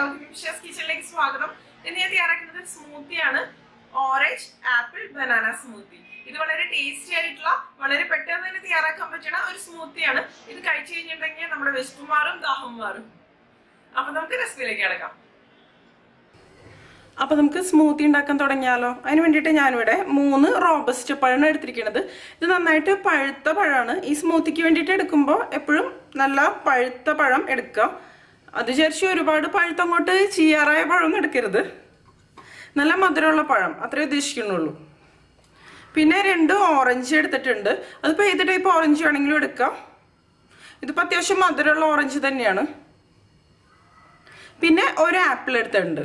എല്ലാവർക്കും വിഷസ് കിച്ചണിലേക്ക് സ്വാഗതം. ഇന്ന് ഞാൻ തയ്യാറാക്കുന്നത് സ്മൂത്തിയാണ് ഓറഞ്ച് ആപ്പിൾ ബനാന സ്മൂത്തി ഇത് വളരെ ടേസ്റ്റി ആയിട്ടുള്ള വളരെ പെട്ടെന്ന് തന്നെ തയ്യാറാക്കാൻ പറ്റുന്ന ഒരു സ്മൂത്തിയാണ് ഇത് കഴിച്ചു കഴിഞ്ഞിട്ടുണ്ടെങ്കിൽ നമ്മുടെ വിശപ്പ് മാറും ദാഹം മാറും അപ്പൊ നമുക്ക് റെസിപ്പിയിലേക്ക് കിടക്കാം. അപ്പൊ നമുക്ക് സ്മൂത്തി ഉണ്ടാക്കാൻ തുടങ്ങിയാലോ? അതിന് വേണ്ടിയിട്ട് ഞാനിവിടെ മൂന്ന് റോബസ്റ്റ് പഴമാണ് എടുത്തിരിക്കുന്നത്. ഇത് നന്നായിട്ട് പഴുത്ത പഴമാണ്. ഈ സ്മൂത്തിക്ക് വേണ്ടിയിട്ട് എടുക്കുമ്പോൾ എപ്പോഴും നല്ല പഴുത്ത പഴം എടുക്കുക. അത് വിചാരിച്ച് ഒരുപാട് പഴുത്തങ്ങോട്ട് ചീയാറായ പഴം എടുക്കരുത്. നല്ല മധുരമുള്ള പഴം. അത്രേ ഉദ്ദേശിക്കുന്നുള്ളൂ. പിന്നെ രണ്ട് ഓറഞ്ച് എടുത്തിട്ടുണ്ട്. അതിപ്പോൾ ഏത് ടൈപ്പ് ഓറഞ്ച് വേണമെങ്കിലും എടുക്കാം. ഇതിപ്പോൾ അത്യാവശ്യം മധുരമുള്ള ഓറഞ്ച് തന്നെയാണ്. പിന്നെ ഒരു ആപ്പിൾ എടുത്തിട്ടുണ്ട്.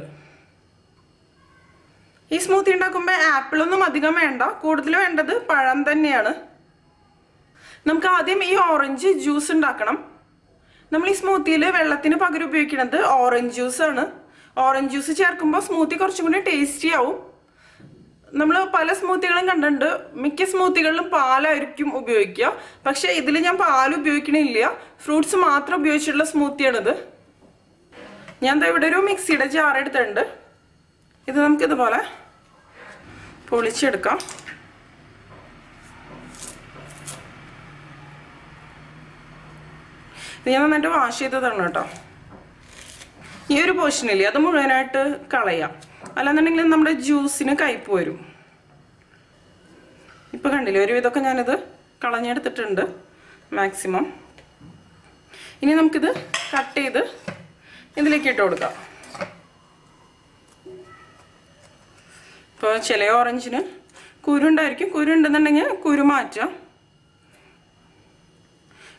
ഈ സ്മൂത്തി ഉണ്ടാക്കുമ്പോൾ ആപ്പിളൊന്നും അധികം വേണ്ട. കൂടുതൽ വേണ്ടത് പഴം തന്നെയാണ്. നമുക്ക് ആദ്യം ഈ ഓറഞ്ച് ജ്യൂസ് ഉണ്ടാക്കണം. നമ്മൾ ഈ സ്മൂത്തിയിൽ വെള്ളത്തിന് പകരം ഉപയോഗിക്കുന്നത് ഓറഞ്ച് ജ്യൂസ് ആണ്. ഓറഞ്ച് ജ്യൂസ് ചേർക്കുമ്പോൾ സ്മൂത്തി കുറച്ചും കൂടി ടേസ്റ്റി ആവും. നമ്മൾ പല സ്മൂത്തികളും കണ്ടിട്ടുണ്ട്. മിക്ക സ്മൂത്തികളിലും പാലായിരിക്കും ഉപയോഗിക്കുക. പക്ഷേ ഇതിൽ ഞാൻ പാൽ ഉപയോഗിക്കണില്ല. ഫ്രൂട്ട്സ് മാത്രം ഉപയോഗിച്ചിട്ടുള്ള സ്മൂത്തിയാണിത്. ഞാൻ ഇവിടെ ഒരു മിക്സിയുടെ ജാർ എടുത്തിട്ടുണ്ട്. ഇത് നമുക്കിതുപോലെ പൊളിച്ചെടുക്കാം. ഇത് ഞാൻ നന്നായിട്ട് വാഷ് ചെയ്തതാണ് കേട്ടോ. ഈ ഒരു പോർഷനില്ലേ അത് മുഴുവനായിട്ട് കളയാം. അല്ലാന്നുണ്ടെങ്കിൽ നമ്മുടെ ജ്യൂസിന് കയ്പ് വരും. ഇപ്പം കണ്ടില്ലേ ഒരു ഇതൊക്കെ ഞാനിത് കളഞ്ഞെടുത്തിട്ടുണ്ട് മാക്സിമം ഇനി നമുക്കിത് കട്ട് ചെയ്ത് ഇതിലേക്ക് ഇട്ട് കൊടുക്കാം. ഇപ്പോൾ ചില ഓറഞ്ചിന് കുരുണ്ടായിരിക്കും. കുരു ഉണ്ടെന്നുണ്ടെങ്കിൽ കുരു മാറ്റാം.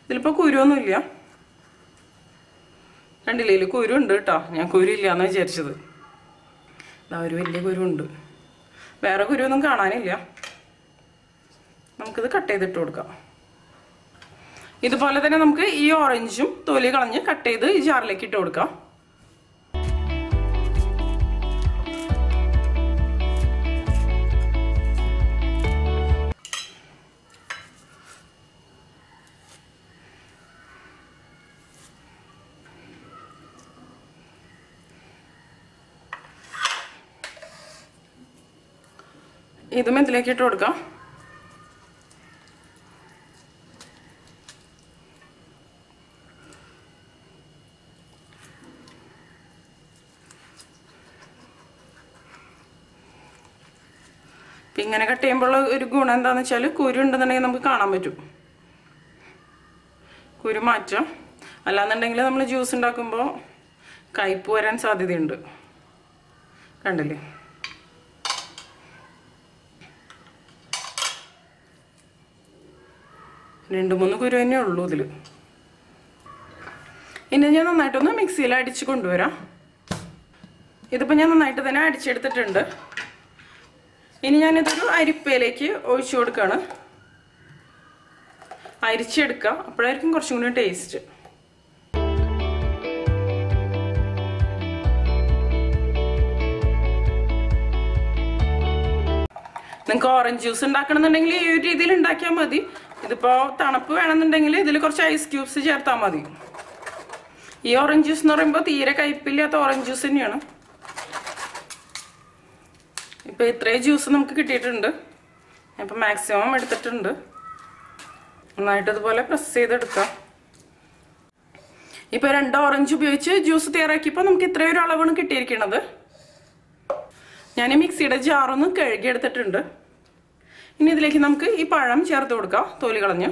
ഇതിലിപ്പോൾ കുരുവൊന്നുമില്ല. കണ്ടില്ലേ ഇതിൽ കുരുണ്ട് കേട്ടോ. ഞാൻ കുരുല്ലാന്ന് വിചാരിച്ചത്. ഇതാ ഒരു വലിയ കുരുണ്ട് വേറെ കുരുവൊന്നും കാണാനില്ല. നമുക്കിത് കട്ട് ചെയ്തിട്ട് കൊടുക്കാം. ഇതുപോലെ തന്നെ നമുക്ക് ഈ ഓറഞ്ചും തൊലി കളഞ്ഞ് കട്ട് ചെയ്ത് ഈ ജാറിലേക്ക് ഇട്ട് കൊടുക്കാം. ഇതും ഇതിലേക്ക് ഇട്ട് കൊടുക്കാം. അപ്പം ഇങ്ങനെ കട്ട് ചെയ്യുമ്പോൾ ഒരു ഗുണം എന്താണെന്ന് വെച്ചാൽ കുരു ഉണ്ടെന്നുണ്ടെങ്കിൽ നമുക്ക് കാണാൻ പറ്റും. കുരു മാറ്റാം. അല്ലാന്നുണ്ടെങ്കിൽ നമ്മൾ ജ്യൂസ് ഉണ്ടാക്കുമ്പോൾ കയ്പ് വരാൻ സാധ്യതയുണ്ട്. കണ്ടില്ലേ? രണ്ട് മൂന്ന് കുരു തന്നെ ഉള്ളൂ ഇതിൽ ഇനി ഞാൻ നന്നായിട്ടൊന്ന് മിക്സിയിൽ അടിച്ച് കൊണ്ടുവരാം. ഇതിപ്പോൾ ഞാൻ നന്നായിട്ട് തന്നെ അടിച്ചെടുത്തിട്ടുണ്ട്. ഇനി ഞാനിതൊരു അരിപ്പയിലേക്ക് ഒഴിച്ചു കൊടുക്കുകയാണ് അരിച്ചെടുക്കുക അപ്പോഴായിരിക്കും കുറച്ചും കൂടി ടേസ്റ്റ് നിങ്ങൾക്ക് ഓറഞ്ച് ജ്യൂസ് ഉണ്ടാക്കണമെന്നുണ്ടെങ്കിൽ ഈ ഒരു രീതിയിൽ ഉണ്ടാക്കിയാൽ മതി. ഇതിപ്പോൾ തണുപ്പ് വേണമെന്നുണ്ടെങ്കിൽ ഇതിൽ കുറച്ച് ഐസ് ക്യൂബ്സ് ചേർത്താൽ മതി. ഈ ഓറഞ്ച് ജ്യൂസ് എന്ന് പറയുമ്പോൾ തീരെ കയ്പില്ലാത്ത ഓറഞ്ച് ജ്യൂസ് തന്നെയാണ്. ഇപ്പം ഇത്രയും ജ്യൂസ് നമുക്ക് കിട്ടിയിട്ടുണ്ട്. ഇപ്പം മാക്സിമം എടുത്തിട്ടുണ്ട്. നന്നായിട്ട് ഇതുപോലെ പ്രസ് ചെയ്തെടുക്കാം ഇപ്പോൾ രണ്ട് ഓറഞ്ച് ഉപയോഗിച്ച് ജ്യൂസ് തയ്യാറാക്കിയപ്പോൾ നമുക്ക് ഇത്രയും ഒരു അളവാണ് കിട്ടിയിരിക്കുന്നത്. ഞാൻ മിക്സിയുടെ ജാറൊന്ന് കഴുകിയെടുത്തിട്ടുണ്ട്. ഇനി ഇതിലേക്ക് നമുക്ക് ഈ പഴം ചേർത്ത് കൊടുക്കാം തോലി കളഞ്ഞ്.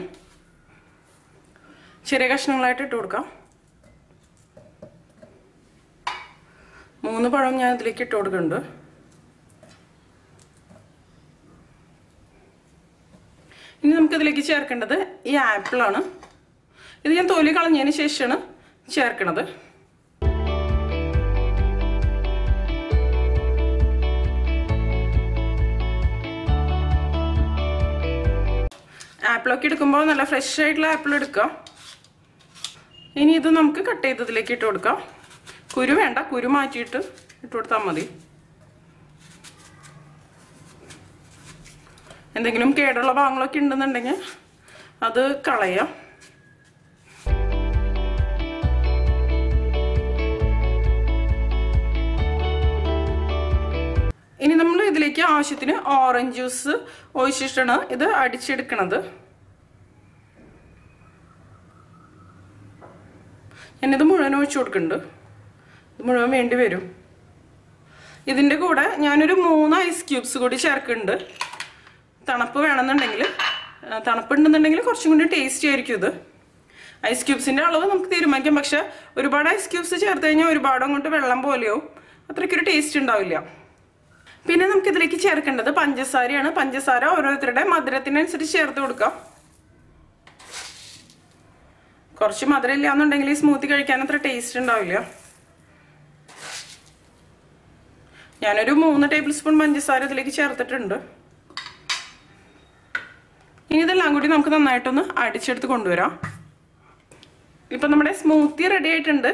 ചെറിയ കഷ്ണങ്ങളായിട്ട് ഇട്ട് കൊടുക്കാം. മൂന്ന് പഴം ഞാൻ ഇതിലേക്ക് ഇട്ട് കൊടുക്കുന്നുണ്ട്. ഇനി നമുക്ക് ഇതിലേക്ക് ചേർക്കേണ്ടത് ഈ ആപ്പിളാണ്. ഇത് ഞാൻ തോലി കളഞ്ഞതിന് ശേഷമാണ് ചേർക്കണത്. ആപ്പിളൊക്കെ എടുക്കുമ്പോൾ നല്ല ഫ്രഷ് ആയിട്ടുള്ള ആപ്പിൾ എടുക്കാം ഇനി ഇത് നമുക്ക് കട്ട് ചെയ്തതിലേക്ക് ഇട്ട് കൊടുക്കാം. കുരു വേണ്ട കുരു മാറ്റിയിട്ട് ഇട്ട് കൊടുത്താൽ മതി. എന്തെങ്കിലും കേടുള്ള ഭാഗങ്ങളൊക്കെ ഉണ്ടെന്നുണ്ടെങ്കിൽ അത് കളയാം. ആവശ്യത്തിന് ഓറഞ്ച് ജ്യൂസ് ഒഴിച്ചിട്ടാണ് ഇത് അടിച്ചെടുക്കണത്. ഞാനിത് മുഴുവൻ ഒഴിച്ചു കൊടുക്കുന്നുണ്ട്. ഇത് മുഴുവൻ വേണ്ടി വരും. ഇതിന്റെ കൂടെ ഞാനൊരു മൂന്ന് ഐസ് ക്യൂബ്സ് കൂടി ചേർക്കുന്നുണ്ട്. തണുപ്പ് വേണമെന്നുണ്ടെങ്കിൽ തണുപ്പുണ്ടെന്നുണ്ടെങ്കിൽ കുറച്ചും കൂടി ടേസ്റ്റി ആയിരിക്കും ഇത്. ഐസ് ക്യൂബ്സിന്റെ അളവ് നമുക്ക് തീരുമാനിക്കാം. പക്ഷെ ഒരുപാട് ഐസ് ക്യൂബ്സ് ചേർത്ത് കഴിഞ്ഞാൽ ഒരുപാട് അങ്ങോട്ട് വെള്ളം പോലെയാവും. അത്രയ്ക്കൊരു ടേസ്റ്റ് ഉണ്ടാവില്ല. പിന്നെ നമുക്ക് ഇതിലേക്ക് ചേർക്കേണ്ടത് പഞ്ചസാരയാണ്. പഞ്ചസാര ഓരോരുത്തരുടെ മധുരത്തിനനുസരിച്ച് ചേർത്ത് കൊടുക്കാം. കുറച്ച് മധുരം ഇല്ലാന്നുണ്ടെങ്കിൽ ഈ സ്മൂത്തി കഴിക്കാൻ അത്ര ടേസ്റ്റ് ഉണ്ടാവില്ല. ഞാനൊരു മൂന്ന് ടേബിൾ സ്പൂൺ പഞ്ചസാര ഇതിലേക്ക് ചേർത്തിട്ടുണ്ട്. ഇനി ഇതെല്ലാം കൂടി നമുക്ക് നന്നായിട്ടൊന്ന് അടിച്ചെടുത്ത് കൊണ്ടുവരാം. ഇപ്പം നമ്മുടെ സ്മൂത്തി റെഡി ആയിട്ടുണ്ട്.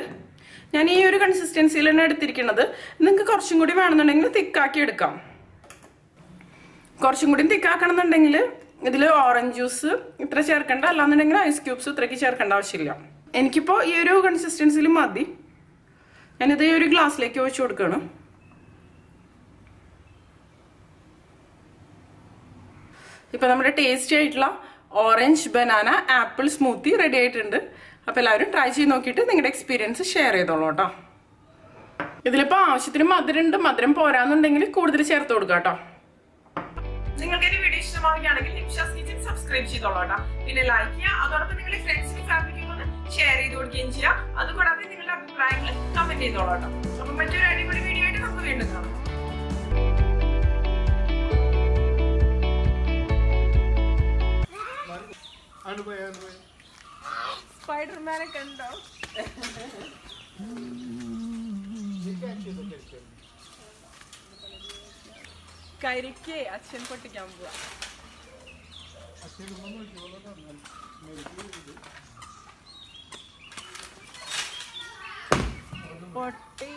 ഞാൻ ഈ ഒരു കൺസിസ്റ്റൻസിയിൽ തന്നെ എടുത്തിരിക്കുന്നത്. നിങ്ങൾക്ക് കുറച്ചും കൂടി വേണമെന്നുണ്ടെങ്കിൽ തിക്കാക്കി എടുക്കാം. കുറച്ചും കൂടി തിക്കാക്കണം എന്നുണ്ടെങ്കിൽ ഇതിൽ ഓറഞ്ച് ജ്യൂസ് ഇത്ര ചേർക്കേണ്ട. അല്ലാന്നുണ്ടെങ്കിൽ ഐസ് ക്യൂബ്സ് ഇത്രയ്ക്ക് ചേർക്കേണ്ട ആവശ്യമില്ല. എനിക്കിപ്പോൾ ഈ ഒരു കൺസിസ്റ്റൻസിയിൽ മതി. ഞാനിത് ഈ ഒരു ഗ്ലാസ്സിലേക്ക് ഒഴിച്ചു കൊടുക്കണം. ഇപ്പം നമ്മുടെ ടേസ്റ്റി ആയിട്ടുള്ള orange banana apple smoothie ready ആയിട്ടുണ്ട്. അപ്പൊ എല്ലാവരും ട്രൈ ചെയ്ത് നോക്കിയിട്ട് നിങ്ങളുടെ എക്സ്പീരിയൻസ് ഷെയർ ചെയ്തോളൂ കേട്ടോ. ഇതിലിപ്പോ ആവശ്യത്തിന് മധുരമുണ്ട് മധുരം പോരാന്നുണ്ടെങ്കിൽ കൂടുതൽ ചേർത്ത് കൊടുക്കുക കേട്ടോ. നിങ്ങൾക്ക് എന്റെ വീഡിയോ ഇഷ്ടമാവുകയാണെങ്കിൽ നിമിഷാസ് കിച്ചൻ സബ്സ്ക്രൈബ് ചെയ്തോളൂ കേട്ടോ. പിന്നെ ലൈക്ക് ചെയ്യുക അതോടൊപ്പം നിങ്ങളുടെ ഫ്രണ്ട്സിനും ഫാമിലിക്കും ഷെയർ ചെയ്ത് കൊടുക്കുകയും ചെയ്യുക അതുകൂടാതെ നിങ്ങളുടെ അഭിപ്രായങ്ങൾ കമന്റ് ചെയ്തോളൂ കേട്ടോ. അപ്പൊ മറ്റൊരു അടിപൊളി വീഡിയോ ആയിട്ട് നമുക്ക് വീണ്ടും കാണാം. സ്പൈഡർമാനെ കണ്ടോ കരിക്ക് അച്ഛൻ പൊട്ടിക്കാൻ പോവാ. പൊട്ടി.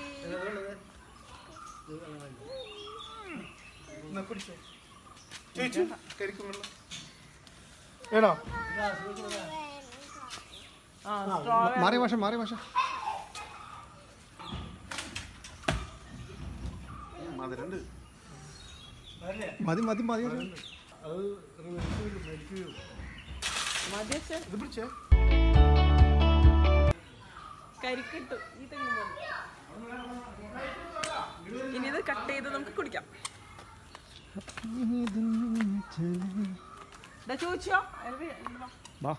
എന്നാ പിടിച്ചോ ചോദിച്ചു കരിക്കും വെള്ളം സ്ട്രോ മാറി ഭാഷ മാറി ഭാഷ മധുരണ്ട് മതി മതി. മതി കരിക്കിട്ടു. ഈ ഇനി ഇത് കട്ട് ചെയ്ത് നമുക്ക് കുടിക്കാം. ചോദിച്ചോ വാ.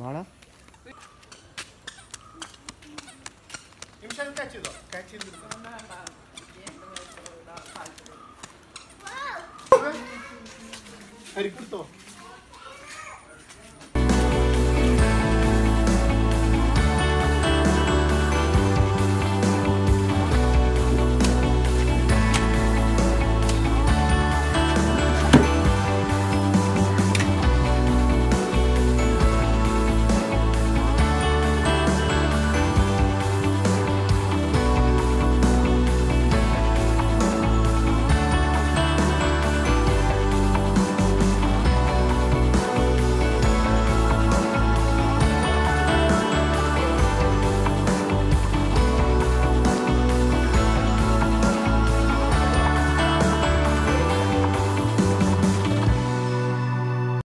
വാടാ നിമിഷം ക്യാച്ച് ചെയ്തോ ക്യാച്ച് ചെയ്ത് അരിക്കുത്തോ